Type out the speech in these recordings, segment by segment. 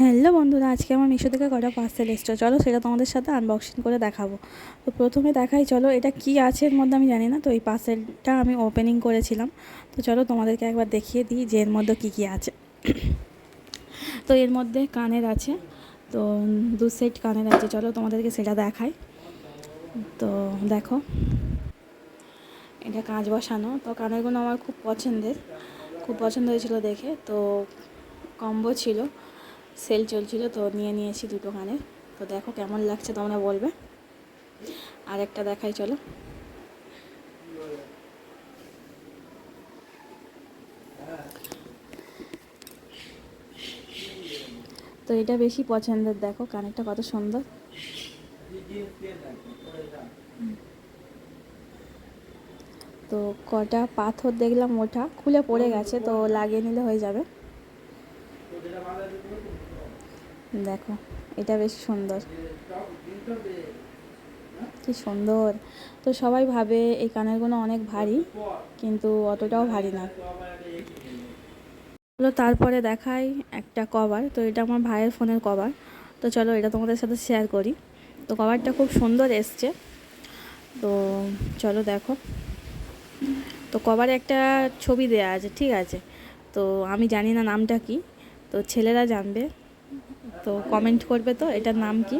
Hello বন্ধুরা, আজকে আমার মিশো থেকে কটা পার্সেল এসছো? চলো সেটা তোমাদের সাথে আনবক্সিং করে দেখাবো। তো প্রথমে দেখাই, চলো এটা কি আছে এর মধ্যে আমি জানি না, তো এই পার্সেলটা আমি ওপেনিং করেছিলাম। তো চলো তোমাদেরকে একবার দেখিয়ে দিই যে এর মধ্যে কী কী আছে। তো এর মধ্যে কানের আছে, তো দু সেট কানের আছে, চলো তোমাদেরকে সেটা দেখাই। তো দেখো, এটা কাঁচ বসানো, তো কানেরগুলো আমার খুব পছন্দের, খুব পছন্দ হয়েছিল দেখে, তো কম্বো ছিল। সেল চলছিল, তো নিয়ে নিয়েছি দুটো কানের তো দেখো কেমন লাগছে, তোমরা বলবে। আর একটা দেখাই, চলো। তো এটা বেশি পছন্দের, দেখো, কানেরটা কত সুন্দর। তো কটা পাথর দেখলাম ওঠা, খুলে পড়ে গেছে, তো লাগিয়ে নিলে হয়ে যাবে। দেখো, এটা বেশ সুন্দর। কি সুন্দর। তো সবাই ভাবে এই কানেরগুলো অনেক ভারী, কিন্তু অতটাও ভারী না। চলো তারপরে দেখাই একটা কভার তো এটা আমার ভাইয়ের ফোনের কভার তো চলো এটা তোমাদের সাথে শেয়ার করি। তো কভারটা খুব সুন্দর এসছে। তো চলো দেখো। তো কভারে একটা ছবি দেয়া আছে, ঠিক আছে? তো আমি জানি না নামটা কি। তো ছেলেরা জানবে। তো কমেন্ট করবে তো, এটার নাম কি?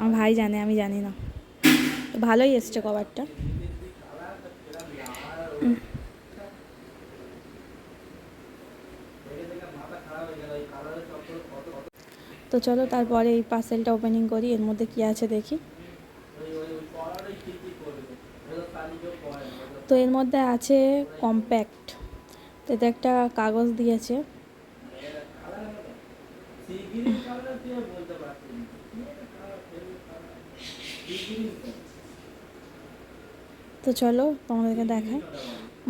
আমার ভাই জানে, আমি জানি না। ভালোই এসছে কভারটা তো চলো তারপরে এই পার্সেলটা ওপেনিং করি, এর মধ্যে কি আছে দেখি। তো এর মধ্যে আছে কম্প্যাক্ট তো এতে একটা কাগজ দিয়েছে। তো চলো তোমাদেরকে দেখাই।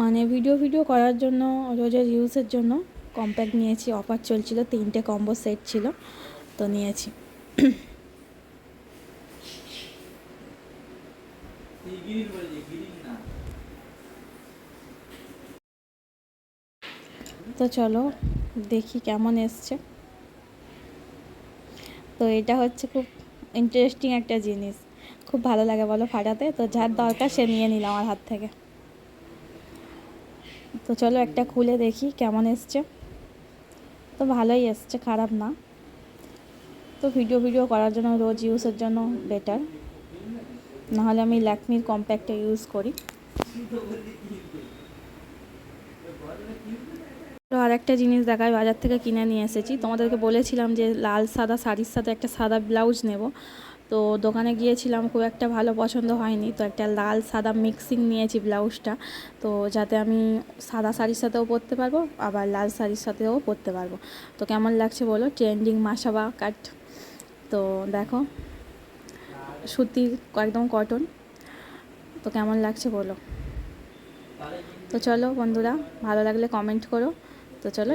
মানে ভিডিও ভিডিও করার জন্য, রোজের ইউজের জন্য কম্প্যাক্ট নিয়েছি। অফার চলছিল, তিনটে কম্বো সেট ছিল, তো নিয়েছি। তো চলো দেখি কেমন এসছে। তো এটা হচ্ছে খুব ইন্টারেস্টিং একটা জিনিস। খুব ভালো লাগে বলো ফাটাতে। তো যার দরকার সে নিয়ে নিল আমার হাত থেকে। তো চলো একটা খুলে দেখি কেমন এসছে। তো ভালোই এসছে, খারাপ না। তো ভিডিও ভিডিও করার জন্য, রোজ ইউজের জন্য বেটার নাহলে আমি ল্যাকমির কম্প্যাক্টটা ইউজ করি। তো আর একটা জিনিস দেখায় বাজার থেকে কিনে নিয়ে এসেছি। তোমাদেরকে বলেছিলাম যে লাল সাদা, শাড়ির সাথে একটা সাদা ব্লাউজ নেব। তো দোকানে গিয়েছিলাম, খুব একটা ভালো পছন্দ হয়নি। তো একটা লাল সাদা মিক্সিং নিয়েছি ব্লাউজটা। তো যাতে আমি সাদা শাড়ির সাথেও পরতে পারব, আবার লাল শাড়ির সাথেও পরতে পারব। তো কেমন লাগছে বলো? ট্রেন্ডিং মাসাবা কাট তো দেখো সুতির একদম কটন তো কেমন লাগছে বলো? তো চলো বন্ধুরা, ভালো লাগলে কমেন্ট করো। তো চলো